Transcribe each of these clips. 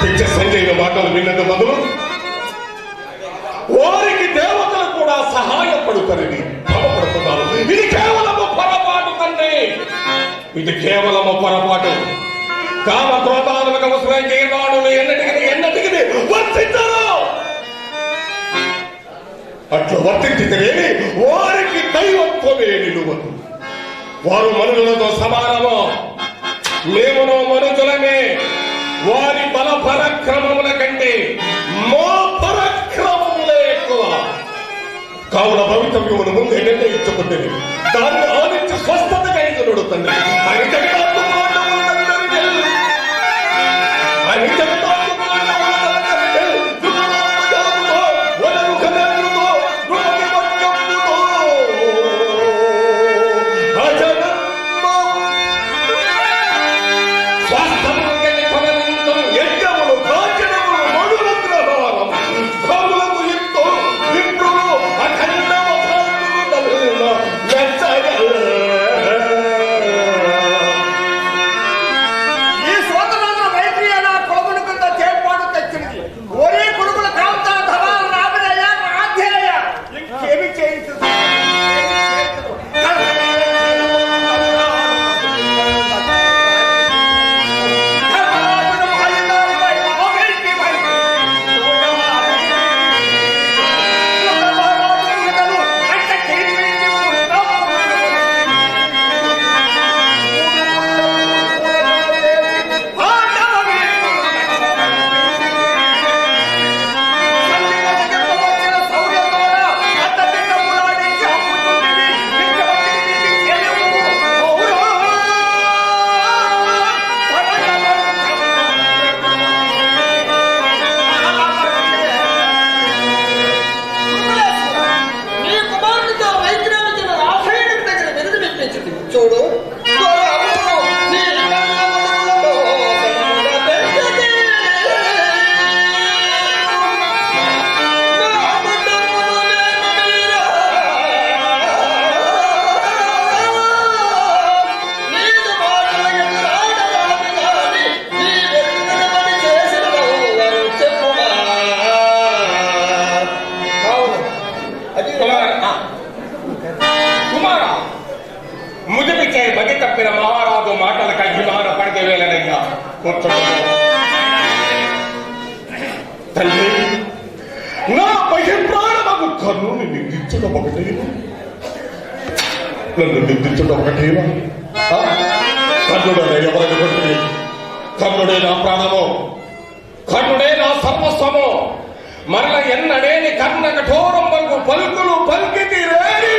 పిచ్చ సంజయుల మాటలు విన్నంత మొదలు వారికి దేవతలు కూడా సహాయపడుతారని భ్రమపడుతున్నారు ఇది కేవలము పొరపాటు తండ్రి. ఇది కేవలము పొరపాటు. కామ క్రోధాలకు అవసరం చేయవాడు ఎన్నటికి ఎన్నటికి వర్తించరు. అట్లా వర్తించితేనేమి వారికి దైవత్వమే నిలువదు. వారు మనుషులతో సమానము? మేమును మనుషులమే. వారి బల పరాక్రమముల కంటే మా పరాక్రమములే ఎక్కువ. కావున భవితవ్యమును ముందు ఏంటంటే ఇచ్చుకుంటుంది దాన్ని ఆలోచించి స్వస్థత కలిగినడు తండ్రి Give it to ఒకటే నన్ను నిందించడం ఒకటేనా? కన్నుడనే ఎవరికి కొట్టి కన్నుడే నా ప్రాణము కన్నుడే నా సర్వస్వము. మరల ఎన్నడేని కన్న కఠోరం వరకు పలుకులు పలికి రేడి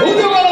భూజవల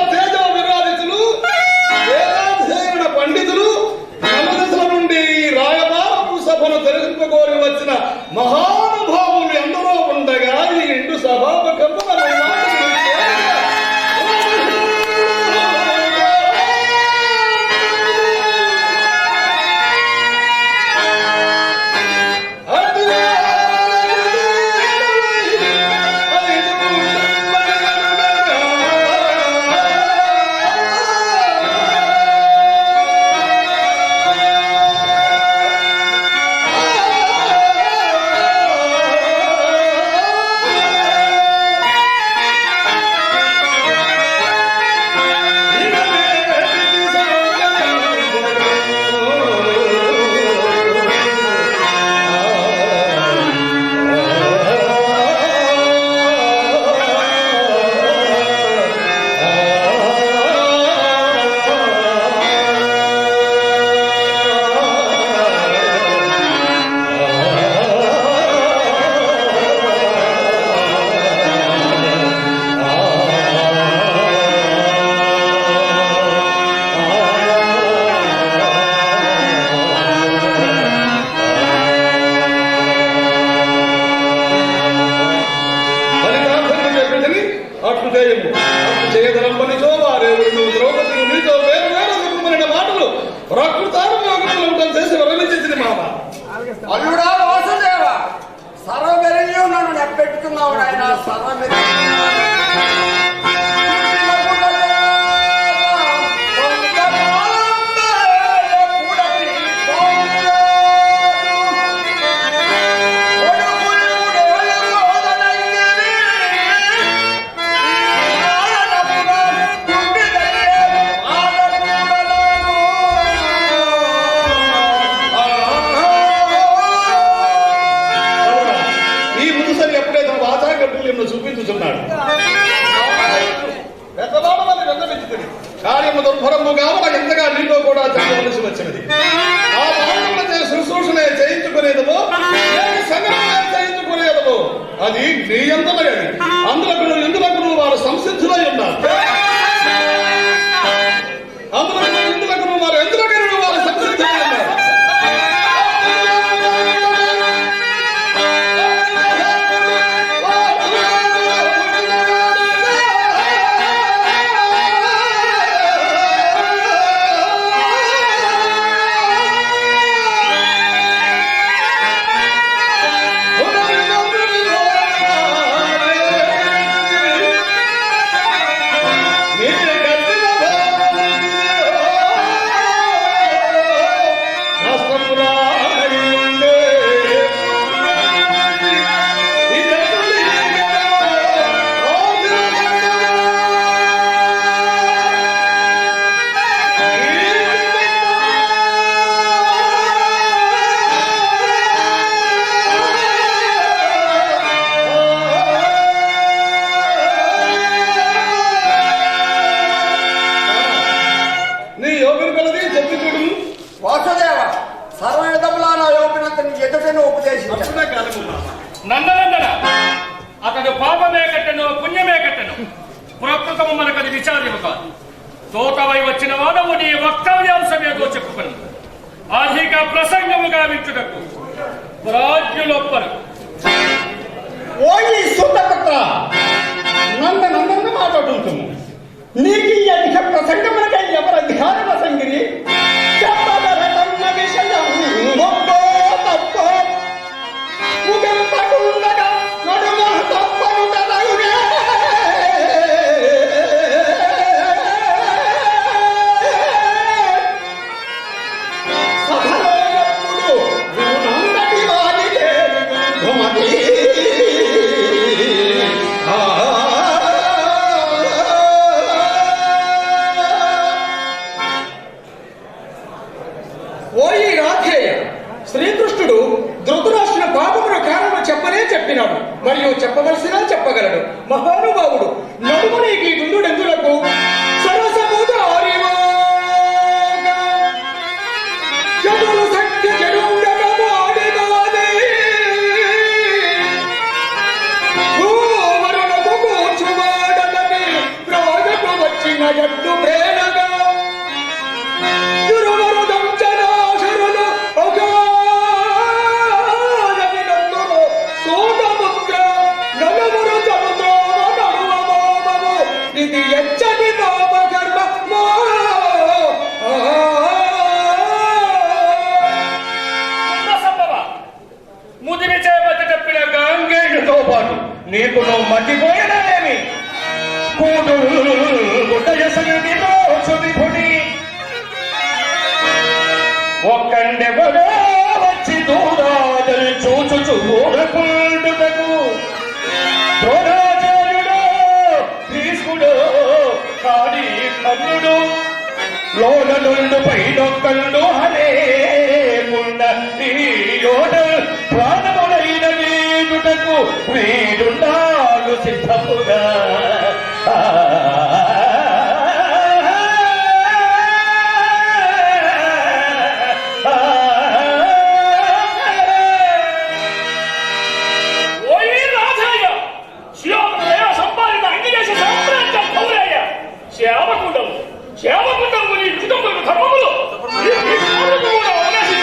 ప్రస్తుతం మనకది విచారము కాదు. తోకవై వచ్చిన వాదము నీ వక్తవ్యాంశమేదో చెప్పుకును అధిక ప్రసంగముగా విచ్చుటకు ప్రాజ్ఞులొప్పరు ఓయి సుతపుత్ర నంద నందన మాట్లాడుతున్నాము నీకు ఈ అధిక ప్రసంగమునకై ఎవరు అధికార ప్రసంగిరి చెప్పదరకన్న విషయం. ఒక్కో కాడి కన్నుడు లోన నుండు పైనొక్కళ్ళు హలేముండ యోడ ప్రాణములైన వీడుటకు వీడున్నాడు సిద్ధముగా. 제압을 못한 분이 그 정도면 다 먹어요. 이 사람을 보고 나와가지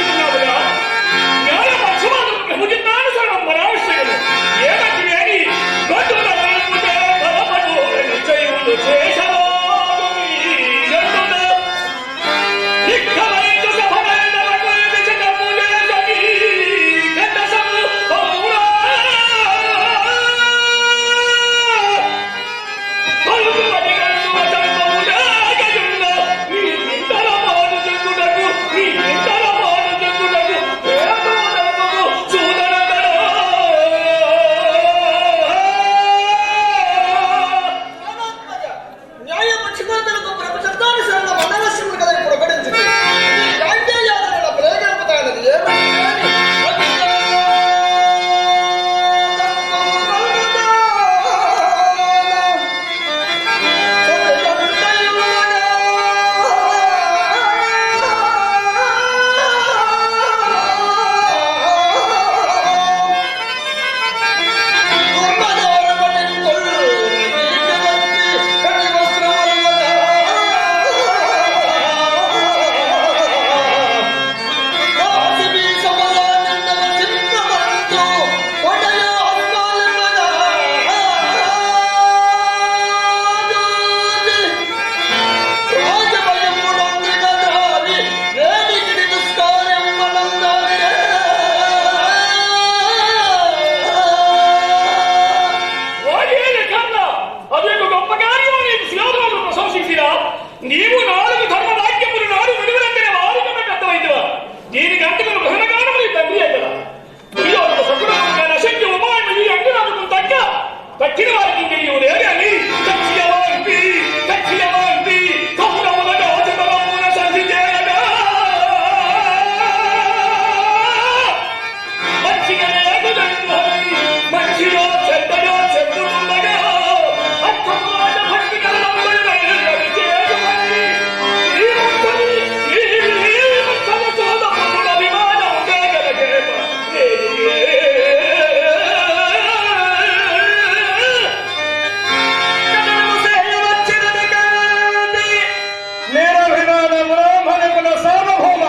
తెలంగాణ సార్వభౌమ.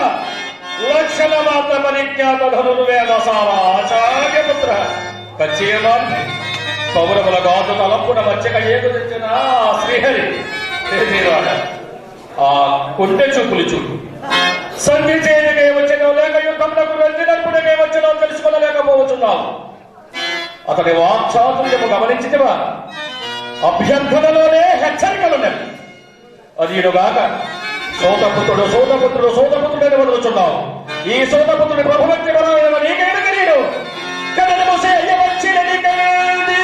పౌరముల గాజు తలంపున మచ్చక ఏదు తెచ్చిన శ్రీహరి. ఆ కొంటె చూపులు చూపు సంధి చేయడమే వచ్చిన లేక యుద్ధంలో వెళ్ళినప్పుడుకై వచ్చినా తెలుసుకోలేకపోతున్నాము అతని వాక్చాతుర్యము గమనించితివా? అభ్యర్థనలోనే హెచ్చరికలున్నవి. అది ఇడుగాక సోదపుత్రుడు సోదపుత్రుడు సోదపుత్రుడని వదులుచున్నావు ఈ సోదపుత్రుడు ప్రభువక్తి బలమైన నీకైన తెలియదు కథను చేయవచ్చినది కైంది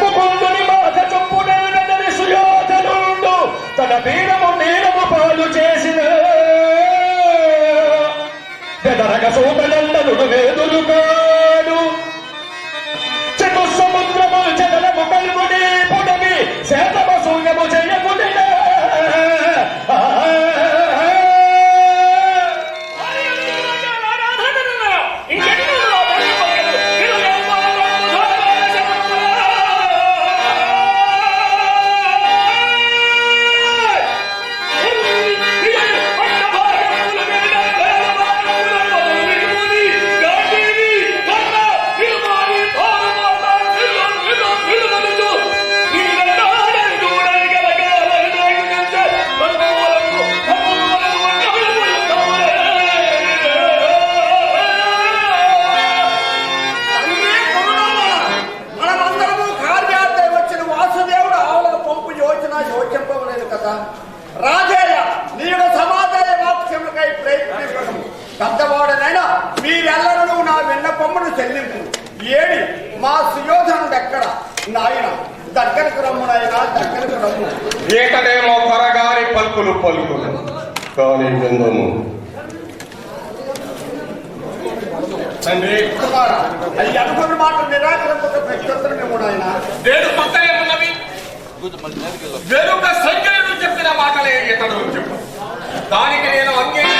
ముకుందుని మాట చొప్పునని సుయోధనుండు. తన పీడము నీలము పాలు చేసిన గదరగ సోదనందనుడు వేదులు కాడు. చెను సముద్రము చెదలము కలుగుని పుడమి శేతమ శూన్యము చేయకుడిన తండ్రి అనుకున్న మాట నిరాకరింపక వెనుక సంజయుడు చెప్పిన మాటలే ఇతడు చెప్పు. దానికి నేను అంగీకరించను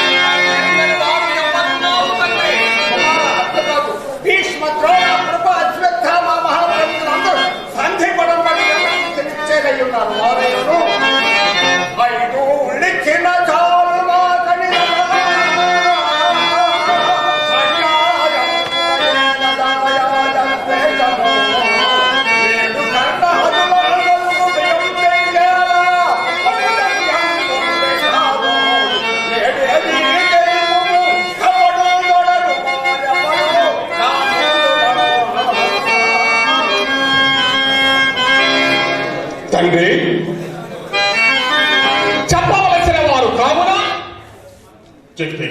చెప్పి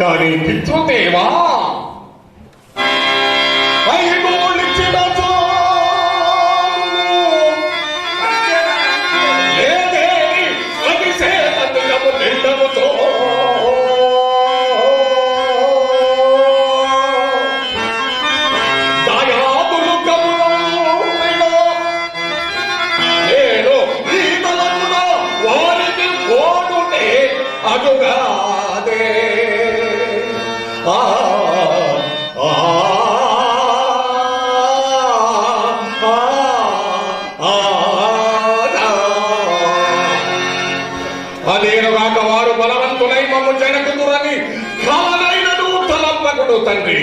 కానీ పితృదేవా అదేనుగాక వారు బలవంతులై మమ్ము జనకుదురని కానైనను తలంపకుడు తండ్రి.